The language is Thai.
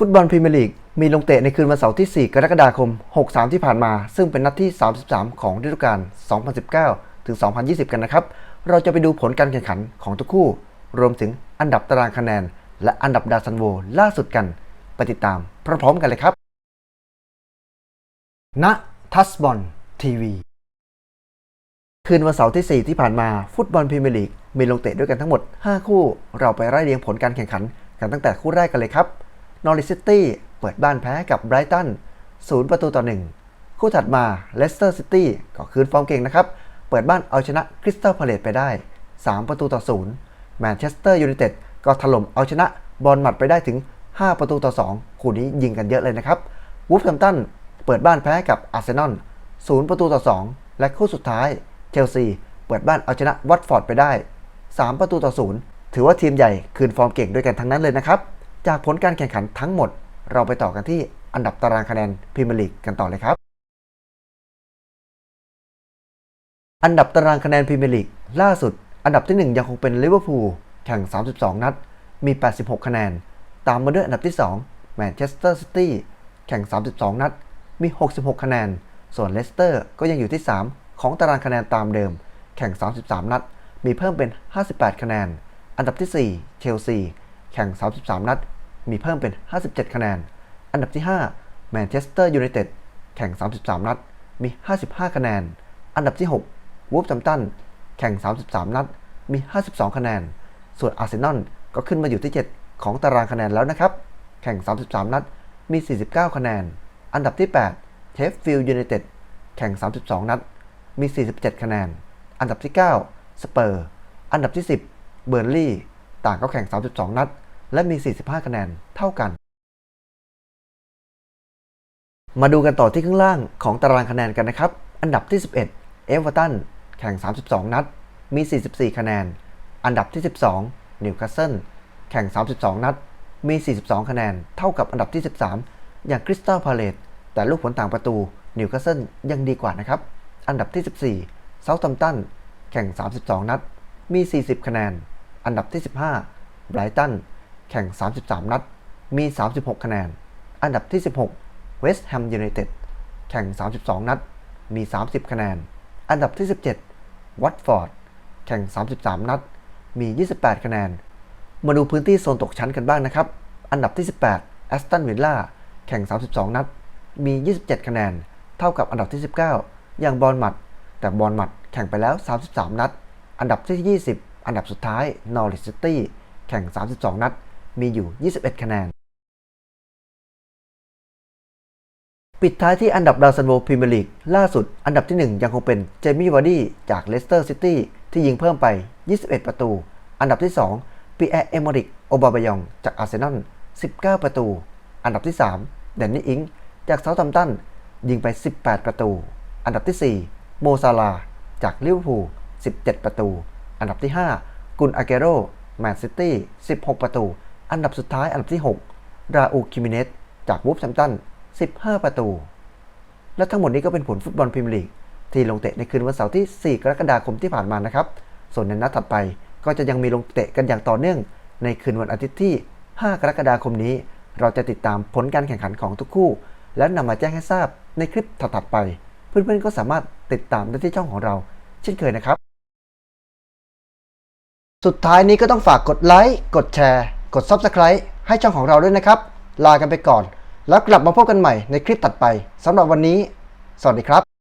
ฟุตบอลพรีเมียร์ลีกมีลงเตะในคืนวันเสาร์ที่ 4 กรกฎาคม 63 ที่ผ่านมา ซึ่งเป็นนัดที่ 33 ของฤดูกาล 2019 ถึง 2020 กันนะครับ เราจะไปดูผลการแข่งขันของทุกคู่ รวมถึงอันดับตารางคะแนน และอันดับดาซันโวล่าสุดกันไปติดตามพร้อมๆกันเลยครับ ณ ทัสบอลทีวี คืนวันเสาร์ที่ 4 ที่ผ่านมา ฟุตบอลพรีเมียร์ลีกมีลงเตะด้วยกันทั้งหมด 5 คู่ เราไปไล่เรียงผลการแข่งขันกันตั้งแต่คู่แรกกันเลยครับ นอริซิตี้เปิดบ้านแพ้กับไบรตัน0 ประตูต่อ 1 คู่ถัดมาเลสเตอร์ซิตี้ก็คืนฟอร์มเก่งนะครับ เปิดบ้านเอาชนะคริสตัลพาเลตไปได้ 3 ประตูต่อ 0 แมนเชสเตอร์ยูไนเต็ดก็ถล่มเอาชนะบอลหมัดไปได้ถึง 5 ประตูต่อ 2 คู่นี้ยิงกันเยอะเลยนะครับวูฟแฮมตันเปิดบ้านแพ้กับอาร์เซนอล0 ประตูต่อ 2 และคู่สุดท้ายเชลซีเปิดบ้านเอาชนะวัตฟอร์ดไปได้ 3 ประตูต่อ 0 ถือว่าทีมใหญ่คืนฟอร์มเก่งด้วยกันทั้งนั้นเลยนะครับ จากผลการแข่งขันทั้งหมด เราไปต่อกันที่อันดับตารางคะแนนพรีเมียร์ลีกกันต่อเลยครับ อันดับตารางคะแนนพรีเมียร์ลีกล่าสุด อันดับที่ 1 ยังคงเป็นลิเวอร์พูลแข่ง 32 นัด มี 86 คะแนน ตามมาด้วยอันดับที่2แมนเชสเตอร์ซิตี้แข่ง 32 นัด มี 66 คะแนน ส่วนเลสเตอร์ก็ยังอยู่ที่ 3 ของตารางคะแนนตามเดิม แข่ง 33 นัด มีเพิ่มเป็น 58 คะแนน อันดับที่ 4 เชลซี แข่ง 33 นัด มีเพิ่มเป็น 57 คะแนน อันดับที่5แมนเชสเตอร์ยูไนเต็ดแข่ง 33 นัด มี 55 คะแนน อันดับที่6วูฟจัมตันแข่ง 33 นัด มี 52 คะแนน ส่วนอาร์เซนอลก็ขึ้นมาอยู่ที่ 7 ของตารางคะแนนแล้วนะครับ แข่ง 33 นัด มี 49 คะแนน อันดับที่8เทฟฟิลด์ยูไนเต็ดแข่ง 32 นัด มี 47 คะแนน อันดับที่ 9 สเปอร์ อันดับที่ 10 เบอร์ลี่ ต่างก็แข่ง 32 นัด และมี 45 คะแนนเท่ากัน มาดูกันต่อที่ข้างล่างของตารางคะแนนกันนะครับ อันดับที่ 11 เอเวอร์ตันแข่ง 32 นัด มี 44 คะแนน อันดับที่ 12 นิวคาสเซิลแข่ง 32 นัด มี 42 คะแนน เท่ากับอันดับที่ 13 อย่างคริสตัลพาเลตแต่ลูกผลต่างประตู นิวคาสเซิลยังดีกว่านะครับ อันดับที่ 14 เซาท์ทัมตันแข่ง 32 นัด มี 40 คะแนน อันดับที่ 15 ไบรตัน แข่ง 33 นัด มี 36 คะแนน อันดับที่ 16 เวสต์แฮมยูไนเต็ด แข่ง 32 นัด มี 30 คะแนน อันดับที่ 17 วัตฟอร์ด แข่ง 33 นัด มี 28 คะแนน มาดูพื้นที่โซนตกชั้นกันบ้างนะครับ อันดับที่ 18 แอสตันวิลล่า แข่ง 32 นัด มี 27 คะแนน เท่ากับอันดับที่ 19 อย่างบอลหมัด แต่บอลหมัดแข่งไปแล้ว 33 นัด อันดับที่ 20 อันดับสุดท้ายนอริซิตี้ แข่ง 32 นัด มีอยู่ 21 คะแนน ปิดท้ายที่อันดับดาวซันโวพรีเมียร์ลีกล่าสุดอันดับที่ 1 ยังคงเป็นเจมี่วาร์ดี้จากเลสเตอร์ซิตี้ที่ยิงเพิ่มไป 21 ประตู อันดับที่ 2ปีแอร์เอมอริกโอบาบายองจากอาร์เซนอล 19 ประตู อันดับที่ 3 แดนนี่อิงจากเซาท์ทัมตันยิงไป 18 ประตู อันดับที่ 4 โมซาลา จากลิเวอร์พูล 17 ประตู อันดับที่ 5 กุนอาเกโรแมนซิตี้ 16 ประตู อันดับสุดท้ายอันดับที่ 6 ราอูคิมิเนสจากวูฟแฮมตัน 15 ประตู และทั้งหมดนี้ก็เป็นผลฟุตบอลพรีเมียร์ลีก ที่ลงเตะในคืนวันเสาร์ที่ 4 กรกฎาคมที่ผ่านมานะครับ ส่วนในนัดถัดไปก็จะยังมีลงเตะกันอย่างต่อเนื่อง ในคืนวันอาทิตย์ที่ 5 กรกฎาคมนี้ เราจะติดตามผลการแข่งขันของทุกคู่ และนำมาแจ้งให้ทราบในคลิปถัดๆไป เพื่อนๆก็สามารถติดตามได้ที่ช่องของเรา เช่นเคยนะครับ สุดท้ายนี้ก็ต้องฝากกดไลค์กดแชร์ กด Subscribe ให้ช่องของเราด้วยนะครับ ลากันไปก่อน แล้วกลับมาพบกันใหม่ในคลิปตัดไปสำหรับวันนี้ สวัสดีครับ